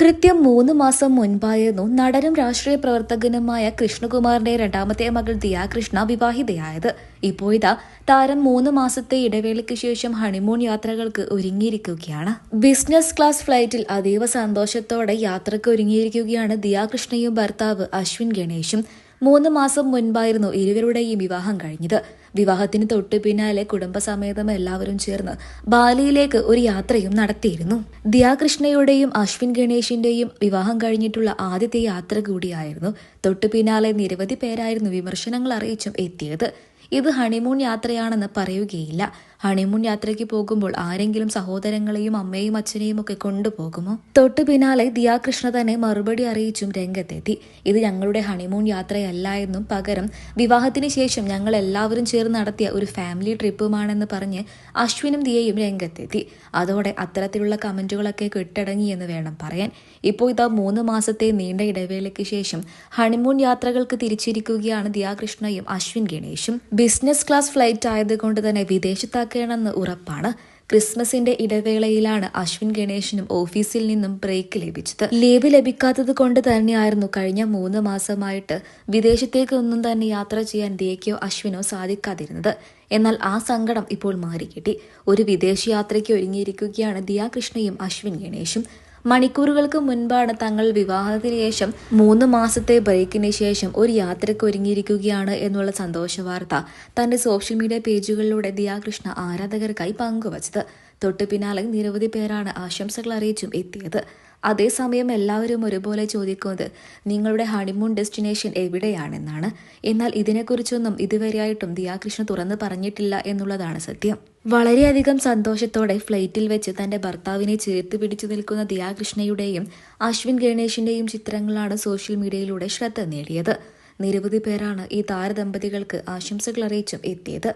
കൃത്യം മൂന്ന് മാസം മുൻപായിരുന്നു നടനും രാഷ്ട്രീയ പ്രവർത്തകനുമായ കൃഷ്ണകുമാറിന്റെ രണ്ടാമത്തെ മകൾ ദിയാകൃഷ്ണ കൃഷ്ണ വിവാഹിതയായത് ഇതാ താരം മൂന്ന് മാസത്തെ ഇടവേളയ്ക്ക് ശേഷം ഹണിമൂൺ യാത്രകൾക്ക് ഒരുങ്ങിയിരിക്കുകയാണ്. ബിസിനസ് ക്ലാസ് ഫ്ലൈറ്റിൽ അതീവ സന്തോഷത്തോടെ യാത്രയ്ക്ക് ഒരുങ്ങിയിരിക്കുകയാണ് ദിയാകൃഷ്ണയും ഭർത്താവ് അശ്വിൻ ഗണേഷും മൂന്ന് മാസം മുൻപായിരുന്നു ഇരുവരുടെയും വിവാഹം കഴിഞ്ഞത്. വിവാഹത്തിന് തൊട്ടു പിന്നാലെ കുടുംബസമേതം എല്ലാവരും ചേർന്ന് ബാലിയിലേക്ക് ഒരു യാത്രയും നടത്തിയിരുന്നു. ദിയാകൃഷ്ണയുടെയും അശ്വിൻ ഗണേഷിന്റെയും വിവാഹം കഴിഞ്ഞിട്ടുള്ള ആദ്യത്തെ യാത്ര കൂടിയായിരുന്നു. തൊട്ടു പിന്നാലെ നിരവധി പേരായിരുന്നു വിമർശനങ്ങൾ അറിയിച്ചും എത്തിയത്. ഇത് ഹണിമൂൺ യാത്രയാണെന്ന് പറയുകയില്ല. ഹണിമൂൺ യാത്രയ്ക്ക് പോകുമ്പോൾ ആരെങ്കിലും സഹോദരങ്ങളെയും അമ്മയും അച്ഛനെയും ഒക്കെ കൊണ്ടുപോകുമോ? തൊട്ടു പിന്നാലെ ദിയാകൃഷ്ണ തന്നെ മറുപടി അറിയിച്ചും രംഗത്തെത്തി. ഇത് ഞങ്ങളുടെ ഹണിമൂൺ യാത്രയല്ല എന്നും പകരം വിവാഹത്തിന് ശേഷം ഞങ്ങൾ എല്ലാവരും ചേർന്ന് നടത്തിയ ഒരു ഫാമിലി ട്രിപ്പുമാണെന്ന് പറഞ്ഞ് അശ്വിനും ദിയയും രംഗത്തെത്തി. അതോടെ അത്തരത്തിലുള്ള കമന്റുകളൊക്കെ കെട്ടടങ്ങിയെന്ന് വേണം പറയാൻ. ഇപ്പോൾ ഇതാ മൂന്ന് മാസത്തെ നീണ്ട ഇടവേളയ്ക്ക് ശേഷം ഹണിമൂൺ യാത്രകൾക്ക് തിരിച്ചിരിക്കുകയാണ് ദിയാകൃഷ്ണയും അശ്വിൻ ഗണേഷും. ബിസിനസ് ക്ലാസ് ഫ്ലൈറ്റ് ആയതുകൊണ്ട് തന്നെ വിദേശത്താക്കണമെന്ന് ഉറപ്പാണ്. ക്രിസ്മസിന്റെ ഇടവേളയിലാണ് അശ്വിൻ ഗണേഷിനും ഓഫീസിൽ നിന്നും ബ്രേക്ക് ലഭിച്ചത്. ലീവ് ലഭിക്കാത്തത് കൊണ്ട് തന്നെയായിരുന്നു കഴിഞ്ഞ മൂന്ന് മാസമായിട്ട് വിദേശത്തേക്ക് ഒന്നും തന്നെ യാത്ര ചെയ്യാൻ ദേക്കോ അശ്വിനോ സാധിക്കാതിരുന്നത്. എന്നാൽ ആ സങ്കടം ഇപ്പോൾ മാറിക്കിട്ടി. ഒരു വിദേശയാത്രയ്ക്ക് ഒരുങ്ങിയിരിക്കുകയാണ് ദിയാകൃഷ്ണയും അശ്വിൻ ഗണേഷും മണിക്കൂറുകൾക്ക് മുൻപാണ് തങ്ങൾ വിവാഹത്തിന് ശേഷം മൂന്ന് മാസത്തെ ബ്രേക്കിന് ശേഷം ഒരു യാത്രയ്ക്ക് ഒരുങ്ങിയിരിക്കുകയാണ് എന്നുള്ള സന്തോഷ വാർത്ത തന്റെ സോഷ്യൽ മീഡിയ പേജുകളിലൂടെ ദിയാകൃഷ്ണ ആരാധകർക്കായി പങ്കുവച്ചത്. തൊട്ടു പിന്നാലെ നിരവധി പേരാണ് ആശംസകൾ അറിയിച്ചും എത്തിയത്. അതേസമയം എല്ലാവരും ഒരുപോലെ ചോദിക്കുന്നത് നിങ്ങളുടെ ഹണിമൂൺ ഡെസ്റ്റിനേഷൻ എവിടെയാണെന്നാണ്? എന്നാൽ ഇതിനെക്കുറിച്ചൊന്നും ഇതുവരെയായിട്ടും ദിയാകൃഷ്ണ തുറന്ന് പറഞ്ഞിട്ടില്ല എന്നുള്ളതാണ് സത്യം. വളരെയധികം സന്തോഷത്തോടെ ഫ്ലൈറ്റിൽ വെച്ച് തന്റെ ഭർത്താവിനെ ചേർത്ത് പിടിച്ചു നിൽക്കുന്ന ദിയാകൃഷ്ണയുടെയും അശ്വിൻ ഗണേഷിന്റെയും ചിത്രങ്ങളാണ് സോഷ്യൽ മീഡിയയിലൂടെ ശ്രദ്ധ നേടിയത്. നിരവധി പേരാണ് ഈ താരദമ്പതികൾക്ക് ആശംസകൾ അറിയിച്ചും എത്തിയത്.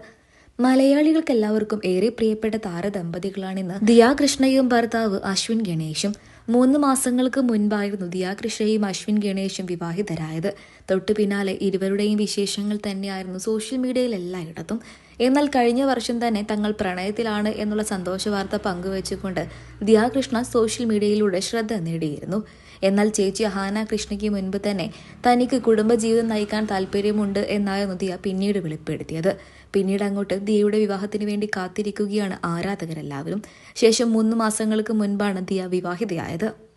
മലയാളികൾക്ക് എല്ലാവർക്കും ഏറെ പ്രിയപ്പെട്ട താരദമ്പതികളാണിന്ന് ദിയാകൃഷ്ണയും ഭർത്താവ് അശ്വിൻ ഗണേശും. മൂന്ന് മാസങ്ങൾക്ക് മുൻപായിരുന്നു ദിയാകൃഷ്ണയും അശ്വിൻ ഗണേശും വിവാഹിതരായത്. തൊട്ടു പിന്നാലെ ഇരുവരുടെയും വിശേഷങ്ങൾ തന്നെയായിരുന്നു സോഷ്യൽ മീഡിയയിൽ എല്ലായിടത്തും. എന്നാൽ കഴിഞ്ഞ വർഷം തന്നെ തങ്ങൾ പ്രണയത്തിലാണ് എന്നുള്ള സന്തോഷ വാർത്ത പങ്കുവച്ചുകൊണ്ട് ദിയാകൃഷ്ണ സോഷ്യൽ മീഡിയയിലൂടെ ശ്രദ്ധ നേടിയിരുന്നു. എന്നാൽ ചേച്ചി ഹാന കൃഷ്ണയ്ക്ക് മുൻപ് തന്നെ തനിക്ക് കുടുംബജീവിതം നയിക്കാൻ താല്പര്യമുണ്ട് എന്നായിരുന്നു ദിയ പിന്നീട് വെളിപ്പെടുത്തിയത്. പിന്നീട് അങ്ങോട്ട് ദിയയുടെ വിവാഹത്തിന് വേണ്ടി കാത്തിരിക്കുകയാണ് ആരാധകരെല്ലാവരും. ശേഷം മൂന്ന് മാസങ്ങൾക്ക് മുൻപാണ് ദിയ വിവാഹിതയായത്.